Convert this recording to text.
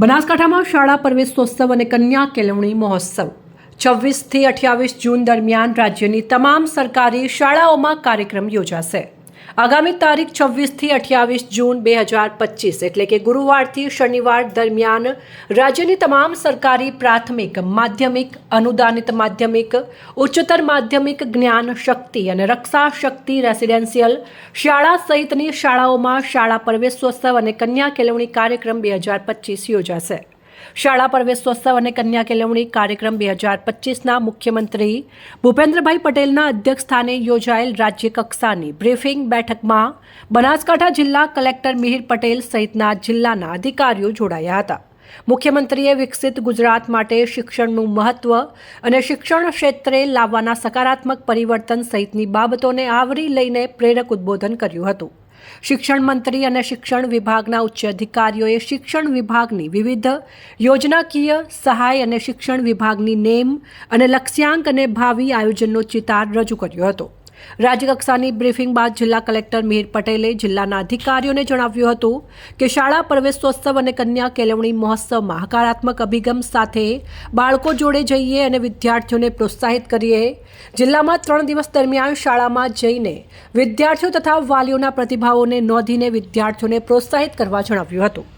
બનાસકાંઠામાં શાળા પ્રવેશોત્સવ અને કન્યા કેળવણી મહોત્સવ. છવ્વીસથી અઠ્યાવીસ જૂન દરમિયાન રાજ્યની તમામ સરકારી શાળાઓમાં કાર્યક્રમ યોજાશે. આગામી તારીખ છવ્વીસથી અઠ્યાવીસ જૂન બે હજાર પચીસ એટલે કે ગુરુવારથી શનિવાર દરમિયાન રાજ્યની તમામ સરકારી પ્રાથમિક, માધ્યમિક, અનુદાનિત માધ્યમિક, ઉચ્ચતર માધ્યમિક જ્ઞાન શક્તિ અને રક્ષા શક્તિ રેસિડેન્શિયલ શાળા સહિતની શાળાઓમાં શાળા પ્રવેશોત્સવ અને કન્યા કેળવણી કાર્યક્રમ બે હજાર પચીસ યોજાશે. શાળા પ્રવેશોત્સવ અને કન્યા કેળવણી કાર્યક્રમ બે હજાર પચીસના મુખ્યમંત્રી ભૂપેન્દ્રભાઈ પટેલના અધ્યક્ષસ્થાને યોજાયેલ રાજ્ય કક્ષાની બ્રીફિંગ બેઠકમાં બનાસકાંઠા જિલ્લા કલેક્ટર મિહિર પટેલ સહિતના જિલ્લાના અધિકારીઓ જોડાયા હતા. મુખ્યમંત્રીએ વિકસિત ગુજરાત માટે શિક્ષણનું મહત્વ અને શિક્ષણ ક્ષેત્રે લાવવાના સકારાત્મક પરિવર્તન સહિતની બાબતોને આવરી લઈને પ્રેરક ઉદ્બોધન કર્યું હતું. શિક્ષણ મંત્રી અને શિક્ષણ વિભાગના ઉચ્ચ અધિકારીઓએ શિક્ષણ વિભાગની વિવિધ યોજનાકીય સહાય અને શિક્ષણ વિભાગની નેમ અને લક્ષ્યાંક અને ભાવિ આયોજનનો ચિતાર રજૂ કર્યો હતો. રાજ્યકક્ષાની બ્રીફિંગ બાદ જિલ્લા કલેક્ટર મિહિર પટેલે જિલ્લાના અધિકારીઓને જણાવ્યું હતું કે શાળા પ્રવેશોત્સવ અને કન્યા કેળવણી મહોત્સવમાં હકારાત્મક અભિગમ સાથે બાળકો જોડે જઈએ અને વિદ્યાર્થીઓને પ્રોત્સાહિત કરીએ. જિલ્લામાં ત્રણ દિવસ દરમિયાન શાળામાં જઈને વિદ્યાર્થીઓ તથા વાલીઓના પ્રતિભાવોને નોંધીને વિદ્યાર્થીઓને પ્રોત્સાહિત કરવા જણાવ્યું હતું.